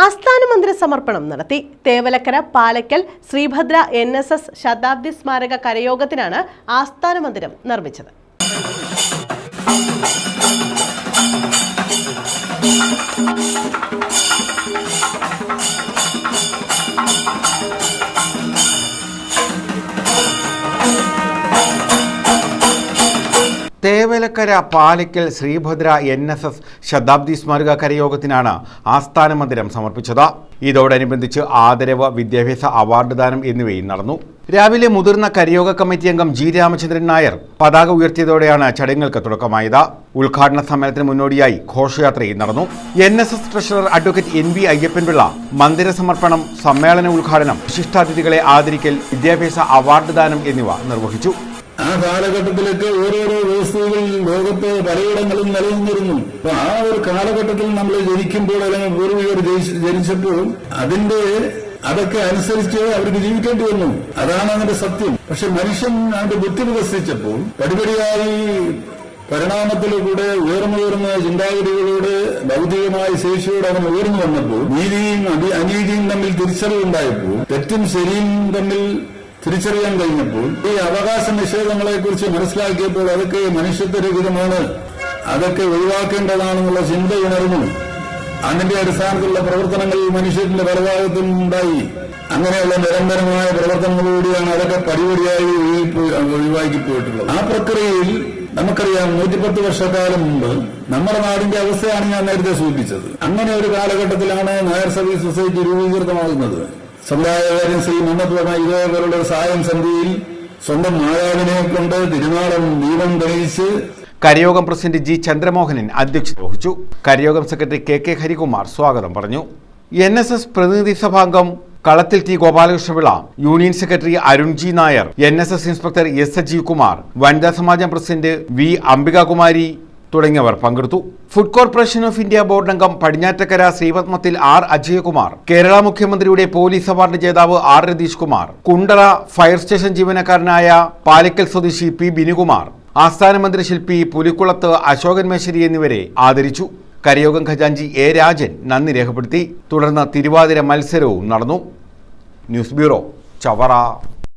ആസ്ഥാന മന്ദിര സമർപ്പണം നടത്തി. Thevalakkara Palakkal Sreebhadra N S S ശതാബ്ദി സ്മാരക കരയോഗത്തിനാണ് ആസ്ഥാന മന്ദിരം നിർമ്മിച്ചത്. Thevalakkara Palikkal Sreebhadra N S S ശതാബ്ദി സ്മാരക കരയോഗത്തിനാണ് ആസ്ഥാന മന്ദിരം സമർപ്പിച്ചത്. ഇതോടനുബന്ധിച്ച് ആദരവ് വിദ്യാഭ്യാസ അവാർഡ് ദാനം എന്നിവയും നടന്നു. രാവിലെ മുതിർന്ന കരയോഗ കമ്മിറ്റി അംഗം ജി രാമചന്ദ്രൻ നായർ പതാക ഉയർത്തിയതോടെയാണ് ചടങ്ങുകൾക്ക് തുടക്കമായത്. ഉദ്ഘാടന സമ്മേളനത്തിന് മുന്നോടിയായി ഘോഷയാത്രയും നടന്നു. N S S treasurer advocate N V Ayyappanpillai മന്ദിര സമർപ്പണം സമ്മേളന ഉദ്ഘാടനം വിശിഷ്ടാതിഥികളെ ആദരിക്കൽ വിദ്യാഭ്യാസ അവാർഡ് ദാനം എന്നിവ നിർവഹിച്ചു. ആ കാലഘട്ടത്തിലൊക്കെ ഓരോരോ വ്യവസ്ഥകളിൽ ലോകത്ത് പലയിടങ്ങളും നിലനിന്നിരുന്നു. അപ്പൊ ആ ഒരു കാലഘട്ടത്തിൽ നമ്മൾ ജനിക്കുമ്പോൾ അല്ലെങ്കിൽ പൂർവികർ ജനിച്ചപ്പോൾ അതിന്റെ അതൊക്കെ അനുസരിച്ച് അവർക്ക് ജീവിക്കേണ്ടി വന്നു. അതാണ് അതിന്റെ സത്യം. പക്ഷെ മനുഷ്യൻ അവന്റെ ബുദ്ധി വികസിച്ചപ്പോൾ പടിപടിയായി പരിണാമത്തിലൂടെ ഉയർന്നുയർന്ന ചിന്താഗതികളോട് ഭൗതികമായ ശേഷിയോട് അവൻ ഉയർന്നു വന്നപ്പോൾ നീതിയും അനീതിയും തമ്മിൽ തിരിച്ചറിവുണ്ടായപ്പോൾ തെറ്റും ശരിയും തമ്മിൽ തിരിച്ചറിയാൻ കഴിഞ്ഞപ്പോൾ ഈ അവകാശ നിഷേധങ്ങളെ കുറിച്ച് മനസ്സിലാക്കിയപ്പോൾ അതൊക്കെ മനുഷ്യത്വരഹിതമാണ്. അതൊക്കെ ഒഴിവാക്കേണ്ടതാണെന്നുള്ള ചിന്ത ഉണർന്നു അതിന്റെ അടിസ്ഥാനത്തിലുള്ള പ്രവർത്തനങ്ങൾ മനുഷ്യത്തിന്റെ പലഭാഗത്തും ഉണ്ടായി അങ്ങനെയുള്ള നിരന്തരമായ പ്രവർത്തനങ്ങളോടെയാണ് അതൊക്കെ പടിപടിയായി ഒഴിവാക്കി പോയിട്ടുള്ളത്. ആ പ്രക്രിയയിൽ നമുക്കറിയാം നൂറ്റിപ്പത്ത് വർഷക്കാലം മുമ്പ് നമ്മുടെ നാടിന്റെ അവസ്ഥയാണ് ഞാൻ നേരത്തെ സൂചിപ്പിച്ചത്. അങ്ങനെ ഒരു കാലഘട്ടത്തിലാണ് നായർ സർവീസ് സൊസൈറ്റി രൂപീകൃതമാകുന്നത്. സമുദായകാരൻ ശ്രീ മന്നത്ത് ഇതേപോലുള്ള സഹായം സന്ധ്യയിൽ സ്വന്തം മാതാവിനെ കൊണ്ട് തിരുനാളം ദീപം തെളിയിച്ച് കരയോഗം പ്രസിഡന്റ് ജി ചന്ദ്രമോഹനൻ അധ്യക്ഷത വഹിച്ചു. കരയോഗം സെക്രട്ടറി കെ കെ ഹരികുമാർ സ്വാഗതം പറഞ്ഞു. എൻ എസ് എസ് പ്രതിനിധി സഭാംഗം Kalathil T Gopalakrishnapillai union secretary Arun G Nair N S S inspector S Sajeev Kumar വനിതാ സമാജം പ്രസിഡന്റ് വി അംബികാകുമാരി തുടങ്ങിയവർ പങ്കെടുത്തു. Food corporation of India board അംഗം പടിഞ്ഞാറ്റക്കര ശ്രീപത്മത്തിൽ ആർ അജയകുമാർ കേരള മുഖ്യമന്ത്രിയുടെ പോലീസ് അവാർഡ് ജേതാവ് R Ratheesh Kumar Kundara fire station ജീവനക്കാരനായ പാലിക്കൽ സ്വദേശി പി ബിനുകുമാർ ആസ്ഥാന മന്ത്രി ശില്പി പുലിക്കുളത്ത് അശോകൻ മേശ്വരി എന്നിവരെ ആദരിച്ചു. കരയോഗം ഖജാഞ്ചി എ രാജൻ നന്ദി രേഖപ്പെടുത്തി. തുടർന്ന് തിരുവാതിര മത്സരവും നടന്നു. News bureau Chavara.